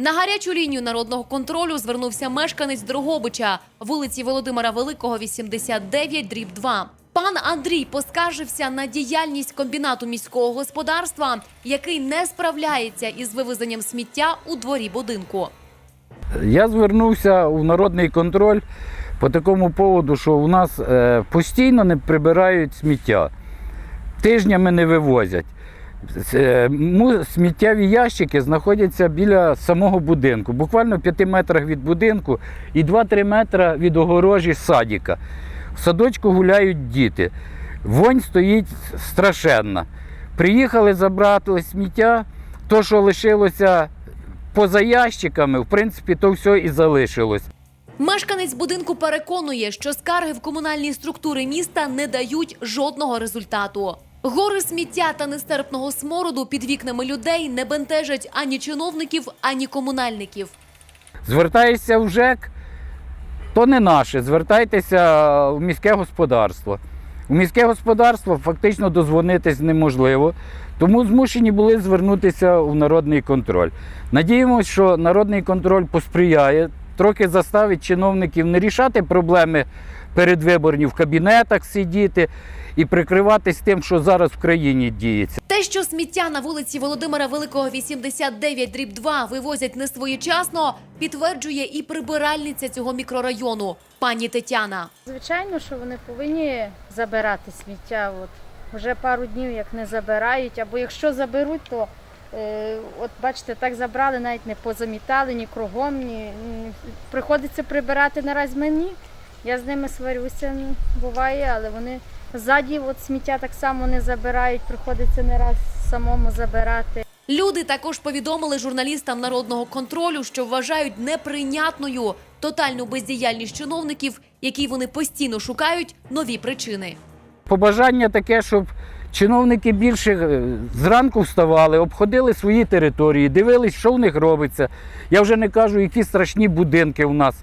На гарячу лінію народного контролю звернувся мешканець Дрогобича, вулиці Володимира Великого, 89, дріб 2. Пан Андрій поскаржився на діяльність комбінату міського господарства, який не справляється із вивезенням сміття у дворі будинку. Я звернувся у народний контроль по такому поводу, що у нас е, постійно не прибирають сміття. Тижнями не вивозять. Е, Сміттєві ящики знаходяться біля самого будинку, буквально в 5 метрах від будинку і 2-3 метри від огорожі садика. В садочку гуляють діти. Вонь стоїть страшенна. Приїхали забрати сміття, то, що лишилося поза ящиками, в принципі, то все і залишилось. Мешканець будинку переконує, що скарги в комунальні структури міста не дають жодного результату. Гори сміття та нестерпного смороду під вікнами людей не бентежать ані чиновників, ані комунальників. Звертаєшся в ЖЕК, то не наше. Звертайтеся в міське господарство. У міське господарство фактично дозвонитись неможливо, тому змушені були звернутися в народний контроль. Надіємося, що народний контроль посприяє, трохи заставить чиновників не рішати проблеми передвиборні в кабінетах сидіти і прикриватись тим, що зараз в країні діється. Те, що сміття на вулиці Володимира Великого 89 дріб 2 вивозять не своєчасно, підтверджує і прибиральниця цього мікрорайону, пані Тетяна. Звичайно, що вони повинні забирати сміття. От вже пару днів як не забирають, або якщо заберуть, то е, от бачите, так забрали, навіть не позамітали ні кругом, ні, ні. приходиться прибирати наразі мені. Я з ними сварюся, ну, буває, але вони ззаді от сміття так само не забирають, приходиться не раз самому забирати. Люди також повідомили журналістам народного контролю, що вважають неприйнятною тотальну бездіяльність чиновників, які вони постійно шукають нові причини. Побажання таке, щоб чиновники більше е, зранку вставали, обходили свої території, дивились, що в них робиться. Я вже не кажу, які страшні будинки у нас.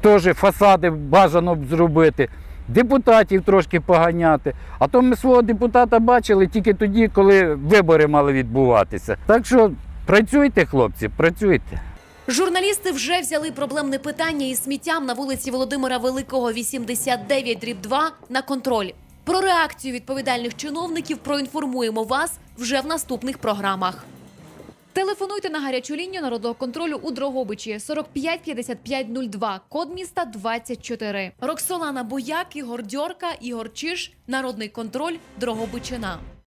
Теж фасади бажано б зробити. Депутатів трошки поганяти. А то ми свого депутата бачили тільки тоді, коли вибори мали відбуватися. Так що працюйте, хлопці, працюйте. Журналісти вже взяли проблемне питання із сміттям на вулиці Володимира Великого, 89 дріб 2 на контроль. Про реакцію відповідальних чиновників проінформуємо вас вже в наступних програмах. Телефонуйте на гарячу лінію народного контролю у Дрогобичі 45 55 02, код міста 24. Роксолана Бояк, Ігор Дьорка, Ігор Чиш, Народний контроль, Дрогобичина.